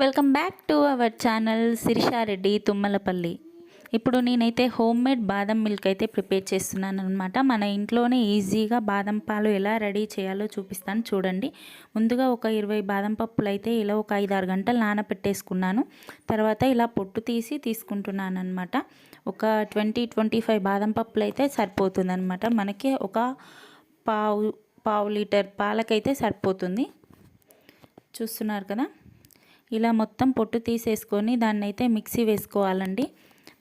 Welcome back to our channel Sirisha Reddy Tummalapalli. ఇప్పుడు నేనైతే home made badam milk అయితే prepare చేస్తున్నాను అనమాట మన ఇంట్లోనే ఈజీగా బాదం పాలు ఎలా రెడీ చేయాలో చూపిస్తాను చూడండి. ముందుగా ఒక ఇరవై బాదం పప్పులు అయితే ఇలా ఒక ఐదు ఆరు గంటలు నానబెట్టేసుకున్నాను తర్వాత ఇలా పొట్టు తీసి తీసుకుంటున్నాను అనమాట ఒక ట్వంటీ ట్వంటీ ఫైవ్ బాదం పప్పులు అయితే సరిపోతుంది అనమాట మనకి ఒక పావు పావు లీటర్ పాలకైతే సరిపోతుంది. చూస్తున్నారు కదా? ఇలా మొత్తం పొట్టు తీసేసుకొని దాన్ని అయితే మిక్సీ వేసుకోవాలండి.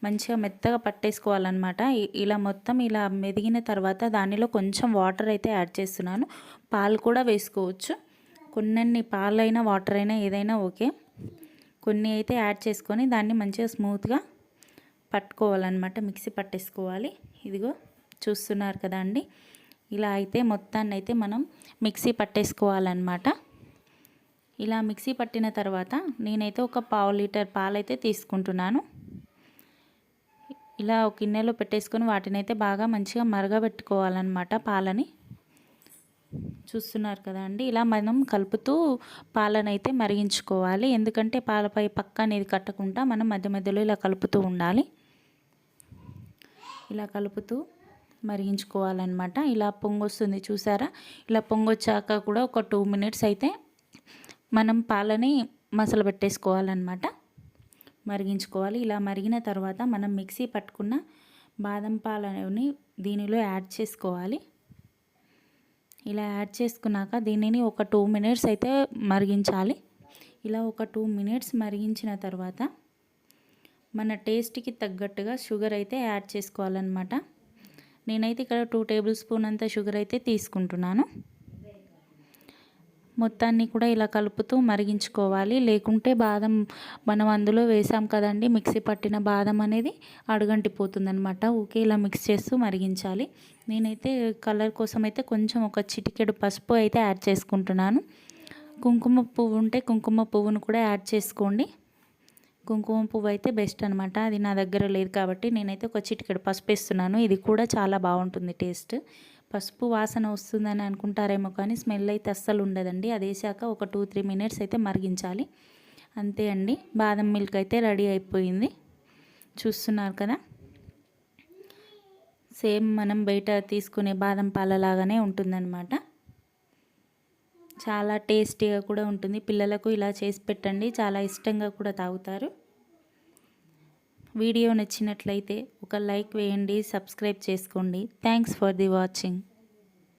మంచిగా మెత్తగా పట్టేసుకోవాలన్నమాట. ఇలా మొత్తం ఇలా మెదిగిన తర్వాత దానిలో కొంచెం వాటర్ అయితే యాడ్ చేస్తున్నాను. పాలు కూడా వేసుకోవచ్చు. కొన్ని పాలైనా వాటర్ అయినా ఏదైనా ఓకే. కొన్ని అయితే యాడ్ చేసుకొని దాన్ని మంచిగా స్మూత్గా పట్టుకోవాలన్నమాట. మిక్సీ పట్టేసుకోవాలి. ఇదిగో చూస్తున్నారు కదా అండి. ఇలా అయితే మొత్తాన్ని అయితే మనం మిక్సీ పట్టేసుకోవాలన్నమాట. ఇలా మిక్సీ పట్టిన తర్వాత నేనైతే ఒక పావు లీటర్ పాలైతే తీసుకుంటున్నాను. ఇలా ఒక గిన్నెలో పెట్టేసుకొని వాటిని అయితే బాగా మంచిగా మరగబెట్టుకోవాలన్నమాట పాలని. చూస్తున్నారు కదా అండి ఇలా మనం కలుపుతూ పాలనైతే మరిగించుకోవాలి. ఎందుకంటే పాలపై పక్క అనేది కట్టకుండా మనం మధ్య మధ్యలో ఇలా కలుపుతూ ఉండాలి. ఇలా కలుపుతూ మరిగించుకోవాలన్నమాట. ఇలా పొంగొస్తుంది చూసారా? ఇలా పొంగొచ్చాక కూడా ఒక టూ మినిట్స్ అయితే మనం పాలని మసలు పెట్టేసుకోవాలన్నమాట. మరిగించుకోవాలి. ఇలా మరిగిన తర్వాత మనం మిక్సీ పట్టుకున్న బాదం పాలని దీనిలో యాడ్ చేసుకోవాలి. ఇలా యాడ్ చేసుకున్నాక దీనిని ఒక టూ మినిట్స్ అయితే మరిగించాలి. ఇలా ఒక టూ మినిట్స్ మరిగించిన తర్వాత మన టేస్ట్కి తగ్గట్టుగా షుగర్ అయితే యాడ్ చేసుకోవాలన్నమాట. నేనైతే ఇక్కడ టూ టేబుల్ స్పూన్ అంత షుగర్ అయితే తీసుకుంటున్నాను. మొత్తాన్ని కూడా ఇలా కలుపుతూ మరిగించుకోవాలి. లేకుంటే బాదం మనం అందులో వేసాం కదండి మిక్సీ పట్టిన బాదం అనేది అడుగంటిపోతుందనమాట ఊకే ఇలా మిక్స్ చేస్తూ మరిగించాలి. నేనైతే కలర్ కోసం అయితే కొంచెం ఒక చిటికెడు పసుపు అయితే యాడ్ చేసుకుంటున్నాను. కుంకుమ పువ్వు ఉంటే కుంకుమ పువ్వును కూడా యాడ్ చేసుకోండి. కుంకుమ పువ్వు అయితే బెస్ట్ అనమాట అది నా దగ్గర లేదు కాబట్టి నేనైతే ఒక చిటికెడు పసుపు వేస్తున్నాను. ఇది కూడా చాలా బాగుంటుంది టేస్ట్. పసుపు వాసన వస్తుందని అనుకుంటారేమో కానీ స్మెల్ అయితే అస్సలు ఉండదండి. అది వేసాక ఒక టూ త్రీ మినిట్స్ అయితే మరిగించాలి. అంతే అండి. బాదం మిల్క్ అయితే రెడీ అయిపోయింది. చూస్తున్నారు కదా? సేమ్ మనం బయట తీసుకునే బాదం పాలలాగానే ఉంటుందన్నమాట. చాలా టేస్టీగా కూడా ఉంటుంది. పిల్లలకు ఇలా చేసి పెట్టండి. చాలా ఇష్టంగా కూడా తాగుతారు. వీడియో నచ్చినట్లయితే ఒక లైక్ వేయండి సబ్స్క్రైబ్ చేసుకోండి. Thanks for the watching